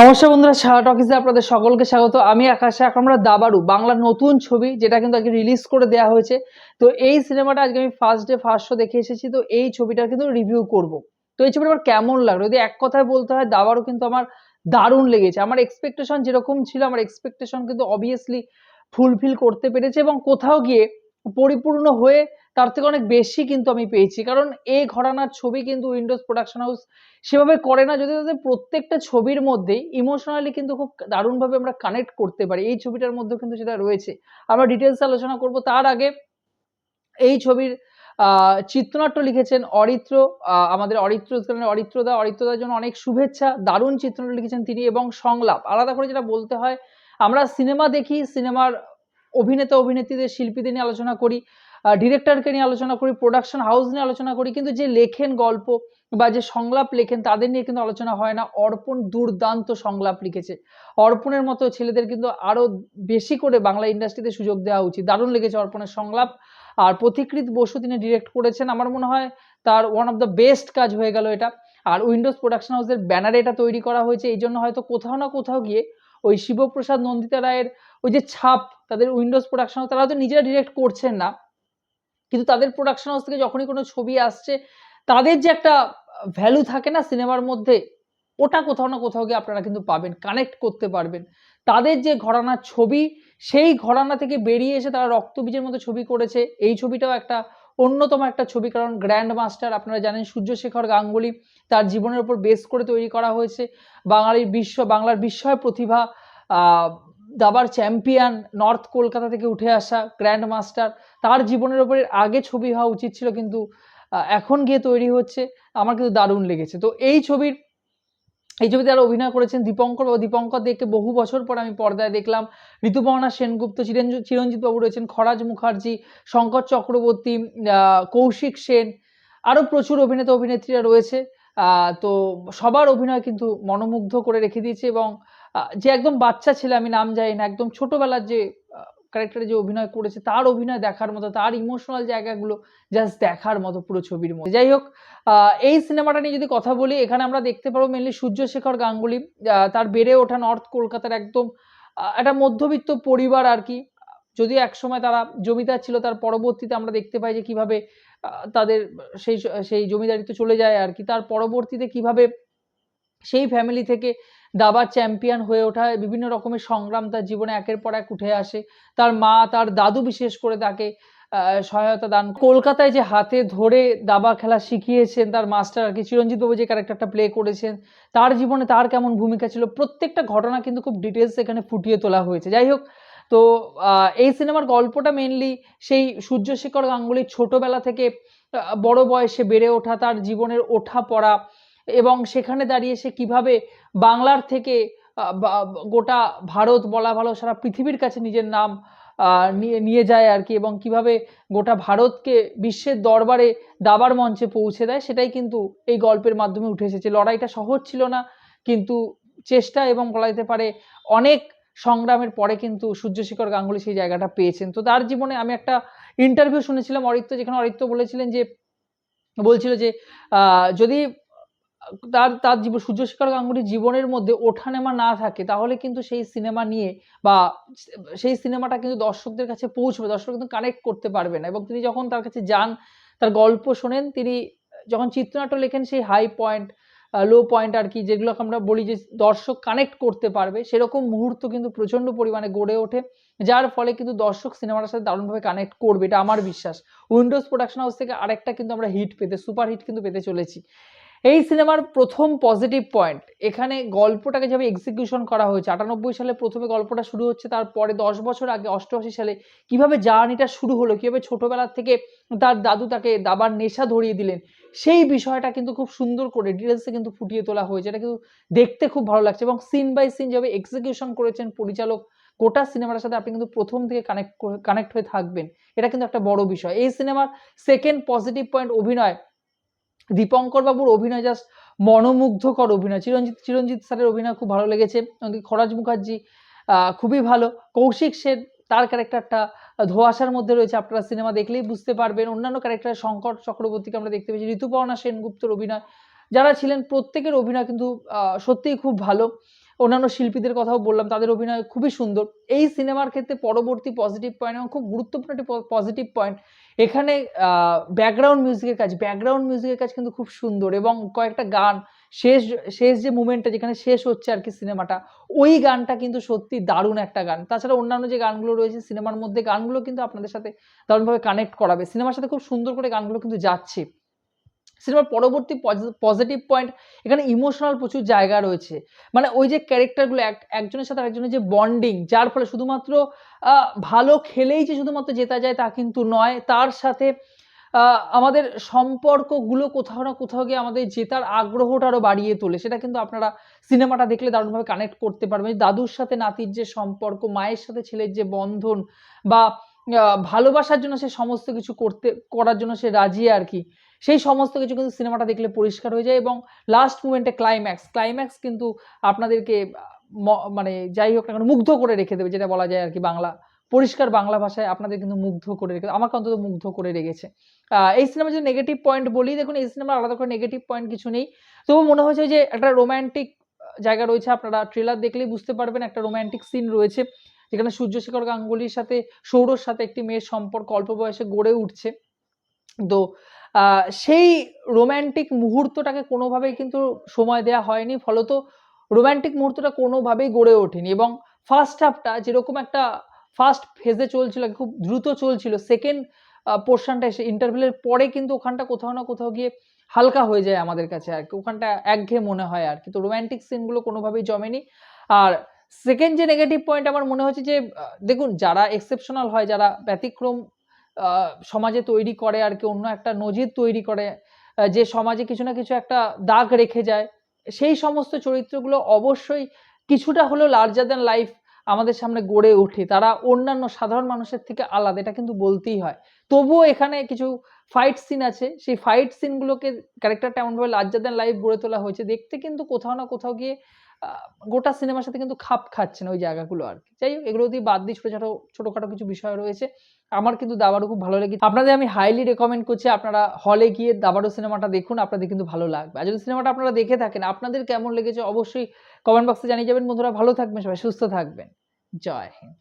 নমস্কার বন্ধুরা, সারা টকিসে আপনাদের সকলকে স্বাগত। আমি আকাশে, এখন আমরা দাবারু বাংলার নতুন ছবি, যেটা কিন্তু আজকে রিলিজ করে দেওয়া হয়েছে। তো এই সিনেমাটা আজকে আমি ফার্স্ট ডে ফার্স্ট শো দেখে এসেছি, তো এই ছবিটার কিন্তু রিভিউ করব। তো এই ছবিটা আমার কেমন লাগল? যদি এক কথায় বলতে হয় দাবারু কিন্তু আমার দারুণ লেগেছে। আমার এক্সপেকটেশন যেরকম ছিল, আমার এক্সপেকটেশন কিন্তু অবভিয়াসলি ফুলফিল করতে পেরেছে এবং কোথাও গিয়ে পরিপূর্ণ হয়ে তার থেকে অনেক বেশি কিন্তু আমি পেয়েছি। কারণ এই ঘরানার ছবি কিন্তু উইন্ডোজ প্রোডাকশন হাউস সেভাবে করে না, যদি তাদের প্রত্যেকটা ছবির মধ্যেই ইমোশনালি কিন্তু খুব দারুণভাবে আমরা কানেক্ট করতে পারি। এই ছবিটার মধ্যেও কিন্তু সেটা রয়েছে। আমরা ডিটেলস আলোচনা করব। তার আগে এই ছবির চিত্রনাট্য লিখেছেন অরিত্র। আমাদের অরিত্র অরিত্রদা। অরিত্রদার জন্য অনেক শুভেচ্ছা। দারুণ চিত্রনাট্য লিখেছেন তিনি এবং সংলাপ। আলাদা করে যেটা বলতে হয়, আমরা সিনেমা দেখি, সিনেমার অভিনেতা অভিনেত্রীদের শিল্পীদের নিয়ে আলোচনা করি। ডিরেক্টরকে নিয়ে আলোচনা করি প্রোডাকশন হাউস নিয়ে আলোচনা করি, কিন্তু যে লেখেন গল্প বা যে সংলাপ লেখেন, তাদের নিয়ে কিন্তু আলোচনা হয় না। অর্পণ দুর্দান্ত সংলাপ লিখেছে। অর্পণের মতো ছেলেদের কিন্তু আরও বেশি করে বাংলা ইন্ডাস্ট্রিতে সুযোগ দেওয়া উচিত। দারুণ লেগেছে অর্পণের সংলাপ। আর পথিকৃত বসু তিনি ডিরেক্ট করেছেন। আমার মনে হয় তার ওয়ান অফ দ্য বেস্ট কাজ হয়ে গেল এটা। আর উইন্ডোজ প্রোডাকশন হাউসের ব্যানারে এটা তৈরি করা হয়েছে। এই জন্য হয়তো কোথাও না কোথাও গিয়ে ওই শিবপ্রসাদ নন্দিতা রায়ের ওই যে ছাপ, তাদের উইন্ডোজ প্রোডাকশন তারা হয়তো নিজেরা ডিরেক্ট করছেন না। কিন্তু তাদের প্রোডাকশন হাউস থেকে যখনই কোনো ছবি আসছে, তাদের যে একটা ভ্যালু থাকে না সিনেমার মধ্যে, ওটা কোথাও না কোথাও গিয়ে আপনারা কিন্তু পাবেন কানেক্ট করতে পারবেন। তাদের যে ঘরানার ছবি, সেই ঘরানা থেকে বেরিয়ে এসে তারা রক্তবীজের মতো ছবি করেছে। এই ছবিটাও একটা অন্যতম একটা ছবি, কারণ গ্র্যান্ড মাস্টার আপনারা জানেন সূর্যশেখর গাঙ্গুলি, তার জীবনের উপর বেস করে তৈরি করা হয়েছে। বাঙালির বিশ্ব, বাংলার বিস্ময় প্রতিভা দাবার চ্যাম্পিয়ন নর্থ কলকাতা থেকে উঠে আসা গ্র্যান্ড মাস্টার তার জীবনের ওপরে আগে ছবি হওয়া উচিত ছিল কিন্তু এখন গিয়ে তৈরি হচ্ছে, আমার কিন্তু দারুণ লেগেছে। তো এই ছবির, এই ছবিতে আরও অভিনয় করেছেন দীপঙ্কর বাবু। দীপঙ্কর দেখে বহু বছর পর আমি পর্দায় দেখলাম। ঋতুপর্ণা সেনগুপ্ত চিরঞ্জিত চিরঞ্জিত বাবু রয়েছেন, খরাজ মুখার্জি, শঙ্কর চক্রবর্তী কৌশিক সেন, আরও প্রচুর অভিনেতা অভিনেত্রীরা রয়েছে তো সবার অভিনয় কিন্তু মনোমুগ্ধ করে রেখে দিয়েছে এবং যে একদম বাচ্চা ছেলে, আমি নাম জানি না, একদম ছোটবেলার যে ক্যারেক্টারে যে অভিনয় করেছে, তার অভিনয় দেখার মতো, তার ইমোশনাল জায়গাগুলো জাস্ট দেখার মতো পুরো ছবির মধ্যে। যাই হোক এই সিনেমাটা নিয়ে যদি কথা বলি, এখানে আমরা দেখতে পাবো মেনলি সূর্যশেখর গাঙ্গুলি তার বেড়ে ওঠা নর্থ কলকাতার একদম একটা মধ্যবিত্ত পরিবার আর কি। যদিও একসময় তারা জমিদার ছিল, তার পরবর্তীতে আমরা দেখতে পাই যে কীভাবে তাদের সেই সেই জমিদারিতে চলে যায় আর কি। তার পরবর্তীতে কীভাবে সেই ফ্যামিলি থেকে দাবার চ্যাম্পিয়ন হয়ে ওঠা, বিভিন্ন রকমের সংগ্রাম তার জীবনে একের পর এক উঠে আসে। তার মা, তার দাদু বিশেষ করে তাকে সহায়তা দান কলকাতায় যে হাতে ধরে দাবা খেলা শিখিয়েছেন তার মাস্টার আর কি, চিরঞ্জিত বাবু যে ক্যারেক্টারটা প্লে করেছেন, তার জীবনে তার কেমন ভূমিকা ছিল, প্রত্যেকটা ঘটনা কিন্তু খুব ডিটেলস এখানে ফুটিয়ে তোলা হয়েছে। যাই হোক, তো এই সিনেমার গল্পটা মেনলি সেই সূর্যশেখর গাঙ্গুলির ছোটবেলা থেকে বড় বয়সে বেড়ে ওঠা, তার জীবনের ওঠা পড়া এবং সেখানে দাঁড়িয়ে সে কীভাবে বাংলার থেকে গোটা ভারত বলা ভালো, সারা পৃথিবীর কাছে নিজের নাম নিয়ে নিয়ে যায় আর কি এবং কীভাবে গোটা ভারতকে বিশ্বের দরবারে দাবার মঞ্চে পৌঁছে দেয়, সেটাই কিন্তু এই গল্পের মাধ্যমে উঠে এসেছে। লড়াইটা সহজ ছিল না, কিন্তু চেষ্টা এবং বলা যেতে পারে অনেক সংগ্রামের পরে কিন্তু সূর্যশেখর গাঙ্গুলি সেই জায়গাটা পেয়েছেন। তো তার জীবনে আমি একটা ইন্টারভিউ শুনেছিলাম অরিত্র, যেখানে অরিত্র বলেছিলেন যে, বলছিল যে যদি তার তার জীবন সূর্যশেখর গাঙ্গুলির জীবনের মধ্যে ওঠানামা না থাকে, তাহলে কিন্তু সেই সিনেমা নিয়ে বা সেই সিনেমাটা কিন্তু দর্শকদের কাছে পৌঁছবে, দর্শক কিন্তু কানেক্ট করতে পারবে না। এবং তিনি যখন তার কাছে যান, তার গল্প শোনেন, তিনি যখন চিত্রনাট্য লেখেন, সেই হাই পয়েন্ট লো পয়েন্ট আর কি, যেগুলোকে আমরা বলি যে দর্শক কানেক্ট করতে পারবে, সেরকম মুহূর্ত কিন্তু প্রচণ্ড পরিমাণে গড়ে ওঠে, যার ফলে কিন্তু দর্শক সিনেমাটার সাথে দারুণভাবে কানেক্ট করবে, এটা আমার বিশ্বাস। উইন্ডোজ প্রোডাকশন হাউস থেকে আরেকটা কিন্তু আমরা হিট পেতে, সুপার হিট কিন্তু পেতে চলেছি। এই সিনেমার প্রথম পজিটিভ পয়েন্ট এখানে গল্পটাকে যেভাবে এক্সিকিউশন করা হয়েছে, আটানব্বই সালে প্রথমে গল্পটা শুরু হচ্ছে, তারপরে দশ বছর আগে, অষ্টআশি সালে কীভাবে জার্নিটা শুরু হলো, কীভাবে ছোটবেলা থেকে তার দাদু তাকে দাবার নেশা ধরিয়ে দিলেন, সেই বিষয়টা কিন্তু খুব সুন্দর করে ডিটেলসে কিন্তু ফুটিয়ে তোলা হয়েছে, এটা কিন্তু দেখতে খুব ভালো লাগছে এবং সিন বাই সিন যেভাবে এক্সিকিউশন করেছেন পরিচালক, গোটা সিনেমাটার সাথে আপনি কিন্তু প্রথম থেকে কানেক্ট কানেক্ট হয়ে থাকবেন, এটা কিন্তু একটা বড় বিষয়। এই সিনেমার সেকেন্ড পজিটিভ পয়েন্ট অভিনয় দীপঙ্কর বাবুর অভিনয় জাস্ট মনোমুগ্ধকর অভিনয়। চিরঞ্জিত চিরঞ্জিত স্যারের অভিনয় খুব ভালো লেগেছে। খরাজ মুখার্জি খুবই ভালো। কৌশিক সেন, তার ক্যারেক্টারটা ধোয়াশার মধ্যে রয়েছে। আপনারা সিনেমা দেখলেই বুঝতে পারবেন। অন্যান্য ক্যারেক্টার শঙ্কর চক্রবর্তীকে আমরা দেখতে পেয়েছি। ঋতুপর্ণা সেনগুপ্তর অভিনয়। যারা ছিলেন প্রত্যেকের অভিনয় কিন্তু সত্যিই খুব ভালো। অন্যান্য শিল্পীদের কথাও বললাম, তাদের অভিনয় খুবই সুন্দর। এই সিনেমার ক্ষেত্রে পরবর্তী পজিটিভ পয়েন্ট এবং খুব গুরুত্বপূর্ণ একটি পজিটিভ পয়েন্ট এখানে ব্যাকগ্রাউন্ড মিউজিকের কাজ ব্যাকগ্রাউন্ড মিউজিকের কাজ কিন্তু খুব সুন্দর এবং কয়েকটা গান, শেষ শেষ যে মুমেন্টটা যেখানে শেষ হচ্ছে আর কি সিনেমাটা, ওই গানটা কিন্তু সত্যি দারুণ একটা গান। তাছাড়া অন্যান্য যে গানগুলো রয়েছে, সিনেমার মধ্যে গানগুলো কিন্তু আপনাদের সাথে দারুণভাবে কানেক্ট করাবে। সিনেমার সাথে খুব সুন্দর করে গানগুলো কিন্তু যাচ্ছে। সিনেমার পরবর্তী পজিটিভ পয়েন্ট এখানে ইমোশনাল প্রচুর জায়গা রয়েছে। মানে ওই যে ক্যারেক্টারগুলো এক, একজনের সাথে আরেকজনের যে বন্ডিং যার ফলে শুধুমাত্র ভালো খেলেই যে শুধুমাত্র জেতা যায় তা কিন্তু নয়, তার সাথে আমাদের সম্পর্কগুলো কোথাও না কোথাও গিয়ে আমাদের জেতার আগ্রহটা আরও বাড়িয়ে তোলে। সেটা কিন্তু আপনারা সিনেমাটা দেখলে দারুণভাবে কানেক্ট করতে পারবেন। দাদুর সাথে নাতির যে সম্পর্ক, মায়ের সাথে ছেলের যে বন্ধন বা ভালোবাসার জন্য সে সমস্ত কিছু করতে, করার জন্য সে রাজি আর কি সেই সমস্ত কিছু কিন্তু সিনেমাটা দেখলে পরিষ্কার হয়ে যায় এবং লাস্ট মুমেন্টে ক্লাইম্যাক্স ক্লাইম্যাক্স কিন্তু আপনাদেরকে মানে যাই হোক না মুগ্ধ করে রেখে দেবে, যেটা বলা যায় আর কি বাংলা, পরিষ্কার বাংলা ভাষায় আপনাদের কিন্তু মুগ্ধ করে রেখে, আমাকে অন্তত মুগ্ধ করে রেখেছে। এই সিনেমার যদি নেগেটিভ পয়েন্ট বলি, দেখুন এই সিনেমার আলাদা করে নেগেটিভ পয়েন্ট কিছু নেই। তবু মনে হয়েছে যে একটা রোম্যান্টিক জায়গা রয়েছে, আপনারা ট্রেলার দেখলেই বুঝতে পারবেন, একটা রোম্যান্টিক সিন রয়েছে। যেখানে সূর্যশেখর গাঙ্গুলির সাথে, সৌরর সাথে একটি মেয়ের সম্পর্ক অল্প বয়সে গড়ে উঠছে। তো সেই রোম্যান্টিক মুহূর্তটাকে কোনোভাবেই কিন্তু সময় দেওয়া হয়নি, ফলত রোম্যান্টিক মুহূর্তটা কোনোভাবেই গড়ে ওঠেনি এবং ফার্স্ট হাফটা যেরকম একটা ফার্স্ট ফেজে চলছিল খুব দ্রুত চলছিল সেকেন্ড পোর্শনটা এসে ইন্টারভেলের পরে কিন্তু ওখানটা কোথাও না কোথাও গিয়ে হালকা হয়ে যায় আমাদের কাছে আর কি, ওখানটা একঘেয়ে মনে হয় আর কি। তো রোম্যান্টিক সিনগুলো কোনোভাবেই জমেনি। আর সেকেন্ড যে নেগেটিভ পয়েন্ট আমার মনে হচ্ছে যে দেখুন, যারা এক্সেপশনাল হয়, যারা ব্যতিক্রম সমাজে তৈরি করে আর কি, অন্য একটা নজির তৈরি করে যে সমাজে কিছু না কিছু একটা দাগ রেখে যায়, সেই সমস্ত চরিত্রগুলো অবশ্যই কিছুটা হলেও লার্জার দ্যান লাইফ আমাদের সামনে গড়ে ওঠে। তারা অন্যান্য সাধারণ মানুষের থেকে আলাদা, এটা কিন্তু বলতেই হয়। তবুও এখানে কিছু ফাইট সিন আছে। সেই ফাইট সিনগুলোকে ক্যারেক্টারটা এমনভাবে লার্জার দ্যান লাইফ গড়ে তোলা হয়েছে। দেখতে কিন্তু কোথাও না কোথাও গিয়ে গোটা সিনেমার সাথে কিন্তু খাপ খাচ্ছে না ওই জায়গাগুলো আর কি। যাই হোক, এগুলো দিয়ে বাদ দিয়ে ছোটো ছোটো ছোটোখাটো কিছু বিষয় রয়েছে। আমার কিন্তু দাবারও খুব ভালো লেগেছে। আপনাদের আমি হাইলি রেকমেন্ড করছি আপনারা হলে গিয়ে দাবারও সিনেমাটা দেখুন, আপনাদের কিন্তু ভালো লাগবে। আর যদি সিনেমাটা আপনারা দেখে থাকেন, আপনাদের কেমন লেগেছে অবশ্যই কমেন্ট বক্সে জানিয়ে যাবেন। বন্ধুরা ভালো থাকবেন সবাই, সুস্থ থাকবেন। জয় হিন্দ।